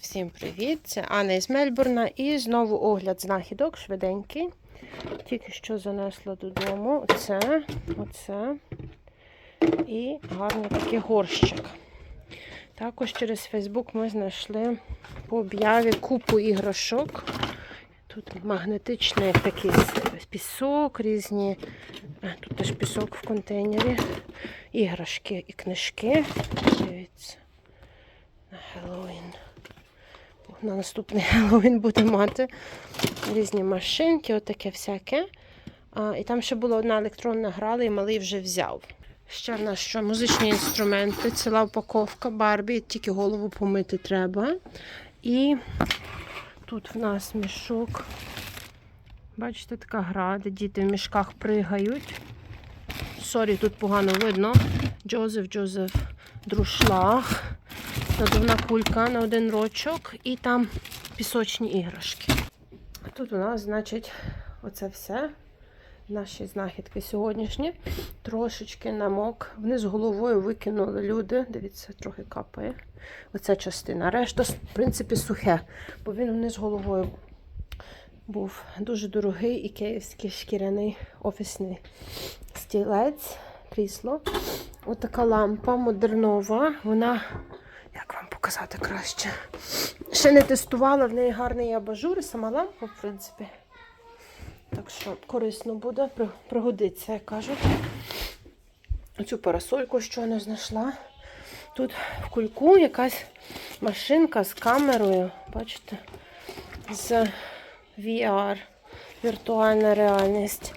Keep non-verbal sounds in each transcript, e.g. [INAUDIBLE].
Всім привіт! Це Анна із Мельбурна і знову огляд знахідок швиденький. Тільки що занесла додому оце, оце і гарний такий горщик. Також через Фейсбук ми знайшли по об'яві купу іграшок. Тут магнетичний такий пісок, різні. Тут теж пісок в контейнері, іграшки і книжки. Дивіться. На Хеллоуін. На наступний [LAUGHS] Хеллоуін буде мати різні машинки, отаке всяке. А, і там ще була одна електронна грала, і малий вже взяв. Ще в нас що музичні інструменти, ціла упаковка Барбі, тільки голову помити треба. І тут в нас мішок. Бачите, така гра, де діти в мішках пригають. Сорі, тут погано видно. Джозеф, Джозеф, друшлаг. Надувна кулька на один рочок і там пісочні іграшки. Тут у нас, значить, оце все. Наші знахідки сьогоднішні. Трошечки намок. Вниз головою викинули люди. Дивіться, трохи капає. Оця частина. Решта, в принципі, сухе, бо він вниз головою був дуже дорогий і київський шкіряний офісний стілець, крісло. Отака лампа модернова. Вона, показати краще? Ще не тестувала, в неї гарний абажур і сама лампа, в принципі. Так що корисно буде, пригодиться, як кажуть. Оцю парасольку щойно знайшла. Тут в кульку якась машинка з камерою, бачите, з VR, віртуальна реальність.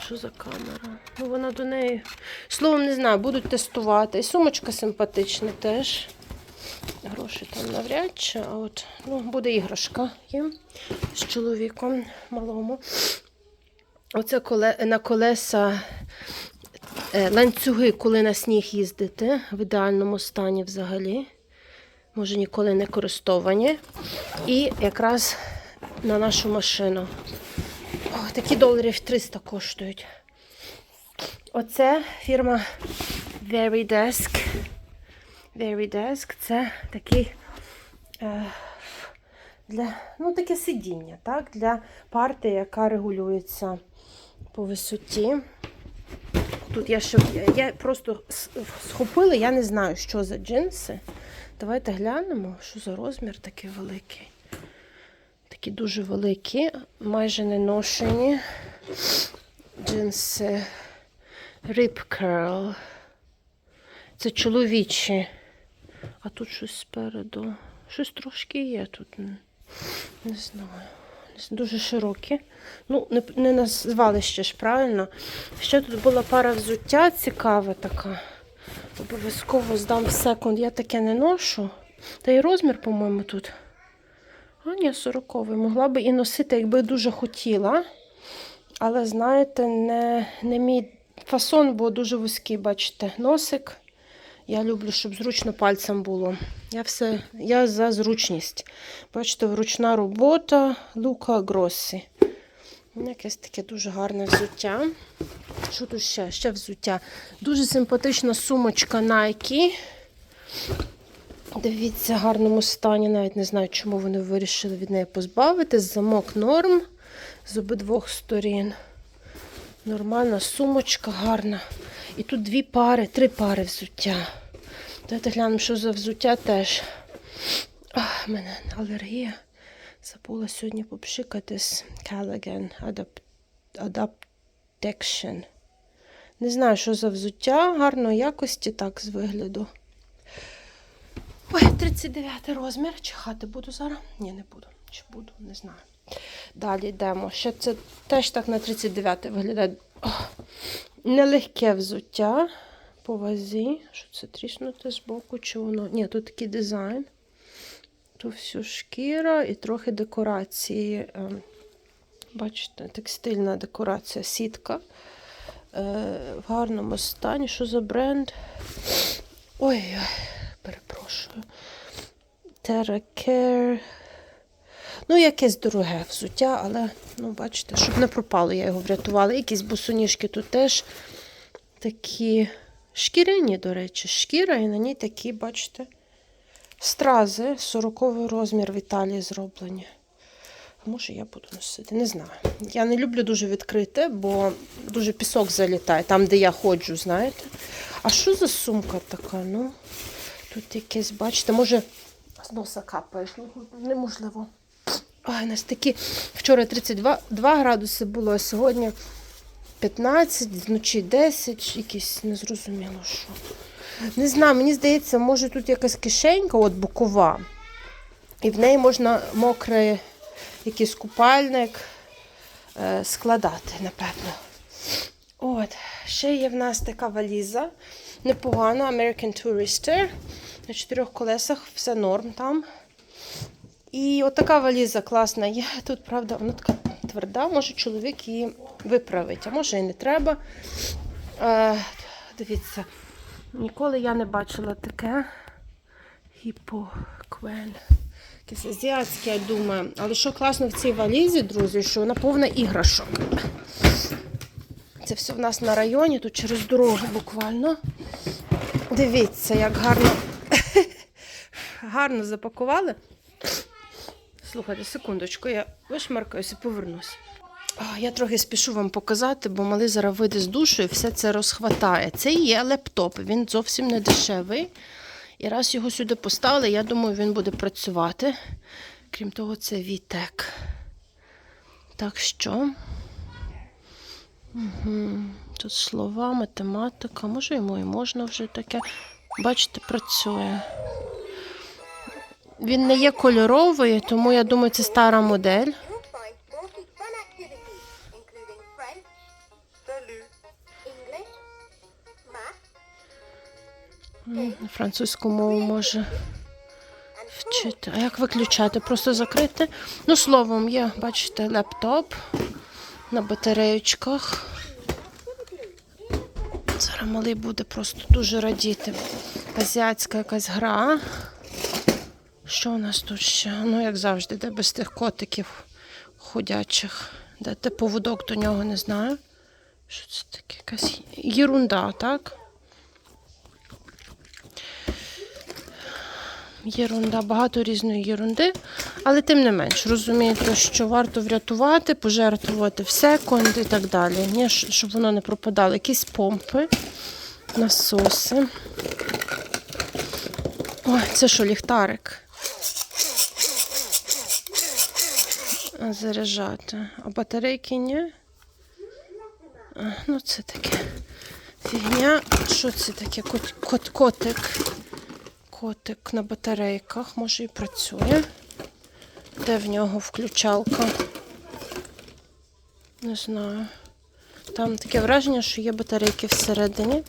Що за камера? Ну, вона до неї. Словом, не знаю, будуть тестувати. І сумочка симпатична теж. Гроші там навряд чи, от ну, буде іграшка їм з чоловіком малому. Оце коле, на колеса е, ланцюги, коли на сніг їздити, в ідеальному стані взагалі. Може, ніколи не користовані. І якраз на нашу машину. О, такі доларів 300 коштують. Оце фірма Veridesk. Veridesk це такий е, для, ну, таке сидіння, так? Для парти, яка регулюється по висоті. Тут я ще я просто схопила, я не знаю, що за джинси. Давайте глянемо, що за розмір такий великий. Такі дуже великі, майже не ношені. Джинси Rip Curl. Це чоловічі. А тут щось спереду. Щось трошки є тут. Не знаю. Дуже широкі. Ну, не, не назвали ще ж правильно. Ще тут була пара взуття цікава така. Обов'язково здам в секунд. Я таке не ношу. Та й розмір, по-моєму, тут. А, ні, 40 Могла би і носити, якби дуже хотіла. Але, знаєте, не, не мій фасон, бо дуже вузький, бачите, носик. Я люблю, щоб зручно пальцем було. Я все, я за зручність. Бачите, вручна робота Лука Гроссі. Якесь таке дуже гарне взуття. Що тут ще? Ще взуття. Дуже симпатична сумочка Nike. Дивіться, в гарному стані. Навіть не знаю, чому вони вирішили від неї позбавитись. Замок норм з обидвох сторін. Нормальна сумочка, гарна. І тут дві пари, три пари взуття. Давайте глянемо, що за взуття теж. Ах, мене алергія. Забула сьогодні попшикатись. Callaghan Adapt... Adaptation. Не знаю, що за взуття. Гарної якості, так, з вигляду. Ой, 39 розмір. Чихати буду зараз? Ні, не буду. Чи буду, не знаю. Далі йдемо. Ще це теж так на 39 виглядає. Нелегке взуття по вазі. Що це тріснуте з боку? Чи воно? Ні, тут такий дизайн. Тут всю шкіра і трохи декорації. ем, Бачите, текстильна декорація, сітка. Е, в гарному стані. Що за бренд? Ой, перепрошую. Terra Care. Ну, якесь дороге взуття, але, ну, бачите, щоб не пропало, я його врятувала. Якісь босоніжки тут теж такі шкіряні, до речі, шкіра, і на ній такі, бачите, Стрази 40 розмір в Італії зроблені. Може, я буду носити, не знаю. Я не люблю дуже відкрите, бо дуже пісок залітає, там, де я ходжу, знаєте. А що за сумка така? Ну, тут якесь, бачите, може, з носа капає. Ну, неможливо. Ой, у нас такі вчора 32 градуси було, а сьогодні 15, вночі 10, якісь незрозуміло що. Не знаю, мені здається, може тут якась кишенька, от бокова, і в неї можна мокрий якийсь купальник е, складати, напевно. От, ще є в нас така валіза. Непогана, American Tourister. На чотирьох колесах, все норм там. І от така валіза класна є. Тут, правда, вона така тверда, може чоловік її виправить, а може і не треба. Е, дивіться, ніколи я не бачила таке гіпоквен. Якесь азіатське, я думаю. Але що класно в цій валізі, друзі, що вона повна іграшок. Це все в нас на районі, тут через дорогу буквально. Дивіться, як гарно, [LAUGHS] гарно запакували. Слухайте, секундочку, я вишмаркаюся повернусь. Я трохи спішу вам показати, бо малий зараз вийде з душу і все це розхватає. Це і є лептоп, він зовсім не дешевий. І раз його сюди поставили, я думаю, він буде працювати. Крім того, це VTEC. Так що. Угу. Тут слова, математика. Може, йому і можна вже таке. Бачите, працює. Він не є кольоровий, тому я думаю, це стара модель. You'll find 40 fun activities, including French, English, math, М, Французьку мову може вчити. А як виключати? Просто закрити. Ну, словом, є, бачите, лептоп на батареючках. Зараз малий буде просто дуже радіти. Азіатська якась гра. Що у нас тут ще? Ну, як завжди, де без тих котиків ходячих. Де те поводок до нього не знаю. Що це таке? Якась єрунда, так? Єрунда, багато різної єрунди, але тим не менш, розумієте, що варто врятувати, пожертвувати в секунд і так далі. Ні, щоб воно не пропадало. Якісь помпи, насоси. Ой, це що, ліхтарик? Заряджати. А батарейки ні? Ну, це таке фігня. Що це таке? Кот, кот, котик. Котик на батарейках, може і працює. Де в нього включалка? Не знаю. Там таке враження, що є батарейки всередині.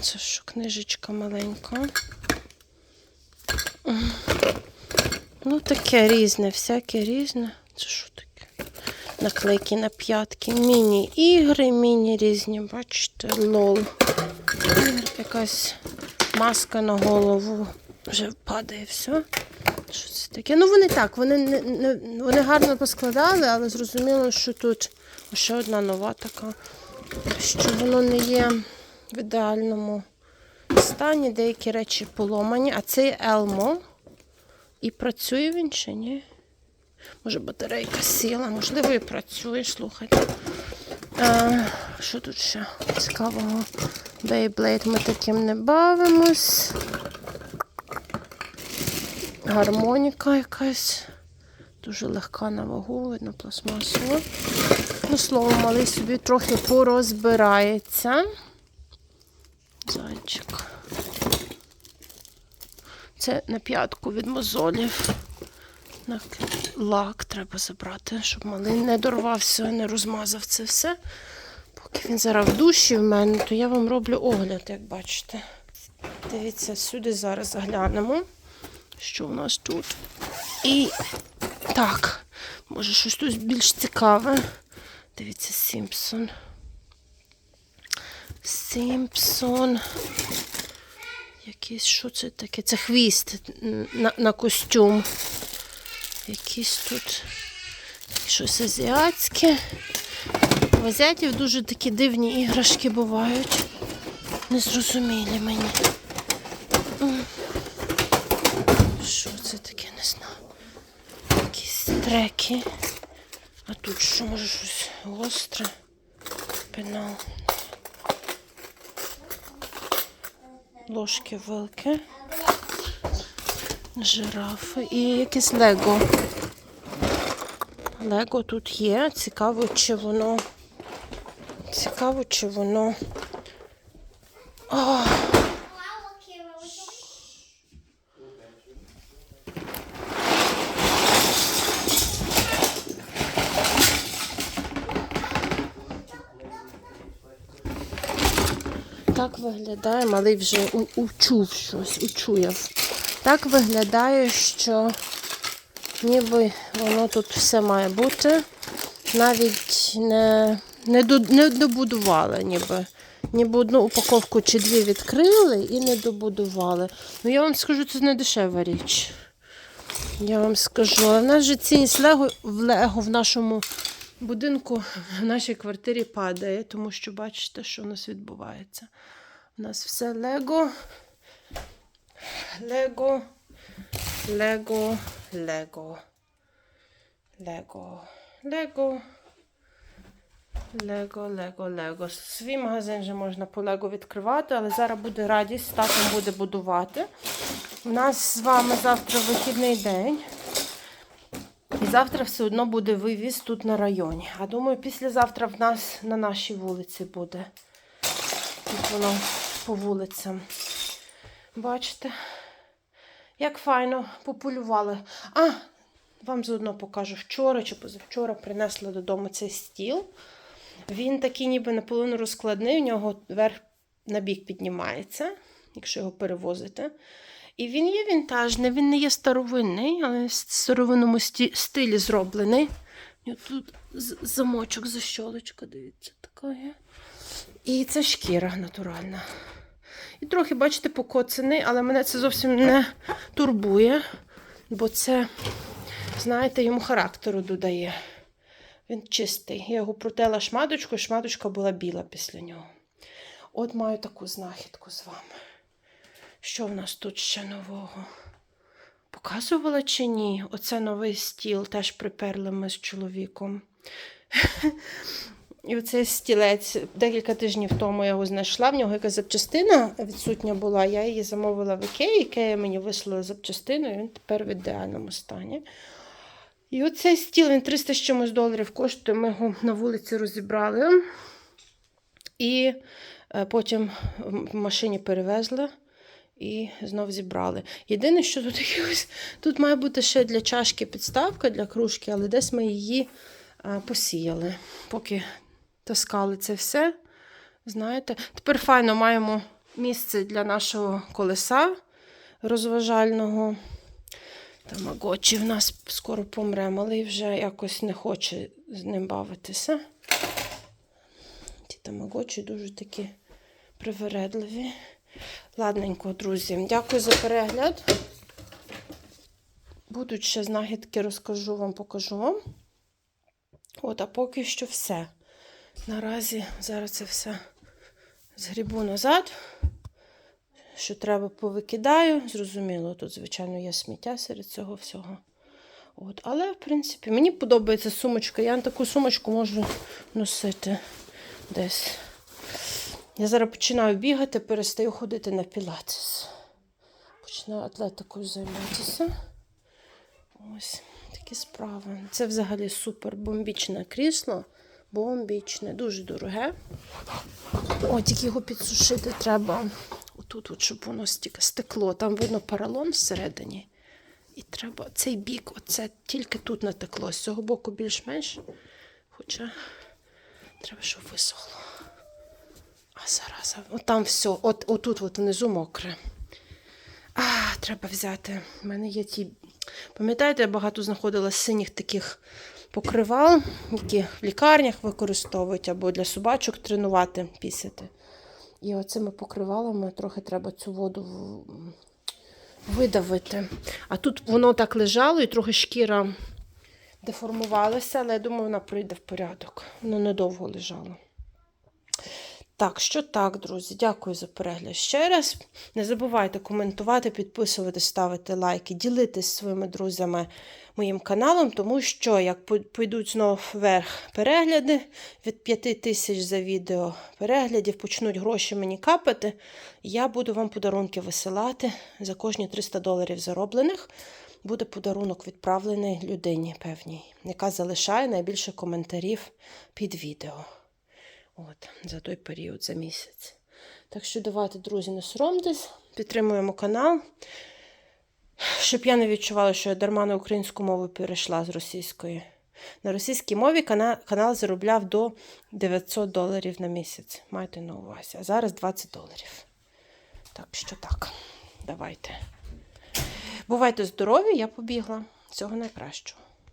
Це що, книжечка маленька. Ну, таке різне, всяке різне. Це що таке? Наклейки на п'ятки. Міні-ігри, міні різні, бачите, лол. Якась маска на голову. Вже падає все. Що це таке? Ну вони так, вони не, не вони гарно поскладали, але зрозуміло, що тут ще одна нова така, що воно не є в ідеальному стані. Деякі речі поломані, а цей Елмо. І працює він чи ні? Може, батарейка сіла, можливо, і працює, слухайте. А, що тут ще цікавого? Beyblade ми таким не бавимось. Гармоніка якась. Дуже легка на вагу, видно, пластмасова. Ну, словом, малий собі трохи порозбирається. Зайчик. Це на п'ятку від мозолів. Лак треба забрати, щоб малий не дорвався, не розмазав це все. Поки він зараз в душі в мене, то я вам роблю огляд, як бачите. Дивіться, сюди зараз заглянемо, що у нас тут. І так, може щось тут більш цікаве. Дивіться, Сімпсон. Сімпсон. Якийсь, що це таке? Це хвіст на, на костюм. Якісь тут щось азіатське. В азіатів дуже такі дивні іграшки бувають. Незрозумілі мені. М. це таке, не знаю. Якісь треки. А тут що може щось гостре? Пенал. Ложки вилки. Жирафи і якесь лего. Лего тут є. Цікаво, чи воно. Цікаво, чи воно. О, Так виглядає, малий вже у- учув щось, учуяв. Так виглядає, що ніби воно тут все має бути. Навіть не, не, до, не добудували, ніби. Ніби одну упаковку чи дві відкрили і не добудували. Ну, я вам скажу, це не дешева річ. Я вам скажу. А в нас же цінність Лего в Лего в нашому будинку, в нашій квартирі падає, тому що бачите, що у нас відбувається. У нас все Лего. Лего. Лего. Лего. Лего. Лего. Лего, Лего, Лего. Свій магазин вже можна по Лего відкривати, але зараз буде радість, татом буде будувати. У нас з вами завтра вихідний день. І завтра все одно буде вивіз тут на районі. А думаю, післязавтра в нас на нашій вулиці буде. Тут воно по вулицям. Бачите? Як файно пополювали. А, вам заодно покажу вчора чи позавчора принесла додому цей стіл. Він такий ніби наполовину розкладний, у нього верх на бік піднімається, якщо його перевозити. І він є вінтажний, він не є старовинний, але в старовинному стилі зроблений. Тут замочок, защолочка, дивіться, така є. І це шкіра натуральна. І трохи, бачите, покоцаний, але мене це зовсім не турбує, бо це, знаєте, йому характеру додає. Він чистий. Я його протела шматочкою, шматочка була біла після нього. От маю таку знахідку з вами. Що в нас тут ще нового? Показувала чи ні? Оце новий стіл, теж приперли ми з чоловіком. І оцей стілець декілька тижнів тому я його знайшла. В нього якась запчастина відсутня була. Я її замовила в Ікеї. Ікея мені вислала запчастину, і він тепер в ідеальному стані. І оцей стіл він 300 з чимось доларів коштує. Ми його на вулиці розібрали. І е, потім в машині перевезли і знов зібрали. Єдине, що тут якось, тут має бути ще для чашки підставка для кружки, але десь ми її е, посіяли, поки таскали це все. Знаєте, тепер файно маємо місце для нашого колеса розважального. Тамагочі в нас скоро помре, малий вже якось не хоче з ним бавитися. Ті тамагочі дуже такі привередливі. Ладненько, друзі, дякую за перегляд. Будуть ще знахідки, розкажу вам, покажу вам. От, а поки що все. Наразі зараз це все згрібу назад. Що треба, повикидаю. Зрозуміло, тут, звичайно, є сміття серед цього всього. От, але, в принципі, мені подобається сумочка. Я таку сумочку можу носити десь. Я зараз починаю бігати, перестаю ходити на пілатес. Починаю атлетикою займатися. Ось такі справи. Це взагалі супер бомбічне крісло. Бомбічне, дуже дороге. О, тільки його підсушити треба. Отут, от, щоб воно стільки стекло. Там видно поролон всередині. І треба цей бік, оце тільки тут натекло. З цього боку більш-менш. Хоча треба, щоб висохло. А зараз, от там все, от, отут от внизу мокре. А, треба взяти. У мене є ті. Пам'ятаєте, я багато знаходила синіх таких покривал, які в лікарнях використовують або для собачок тренувати, пісяти. І оцими покривалами трохи треба цю воду видавити. А тут воно так лежало і трохи шкіра деформувалася, але я думаю, вона прийде в порядок. Воно недовго лежало. Так, що так, друзі, дякую за перегляд ще раз. Не забувайте коментувати, підписуватись, ставити лайки, ділитись своїми друзями моїм каналом, тому що як пой- пойдуть знов вверх перегляди від 5 тисяч за відео переглядів, почнуть гроші мені капати, я буду вам подарунки висилати за кожні 300 доларів зароблених. Буде подарунок відправлений людині певній, яка залишає найбільше коментарів під відео. От, за той період, за місяць. Так що давайте, друзі, не соромтесь, підтримуємо канал. Щоб я не відчувала, що я дарма на українську мову перейшла з російської. На російській мові канал, заробляв до 900 доларів на місяць. Майте на увазі. А зараз 20 доларів. Так що так, давайте. Бувайте здорові, я побігла. Всього найкращого.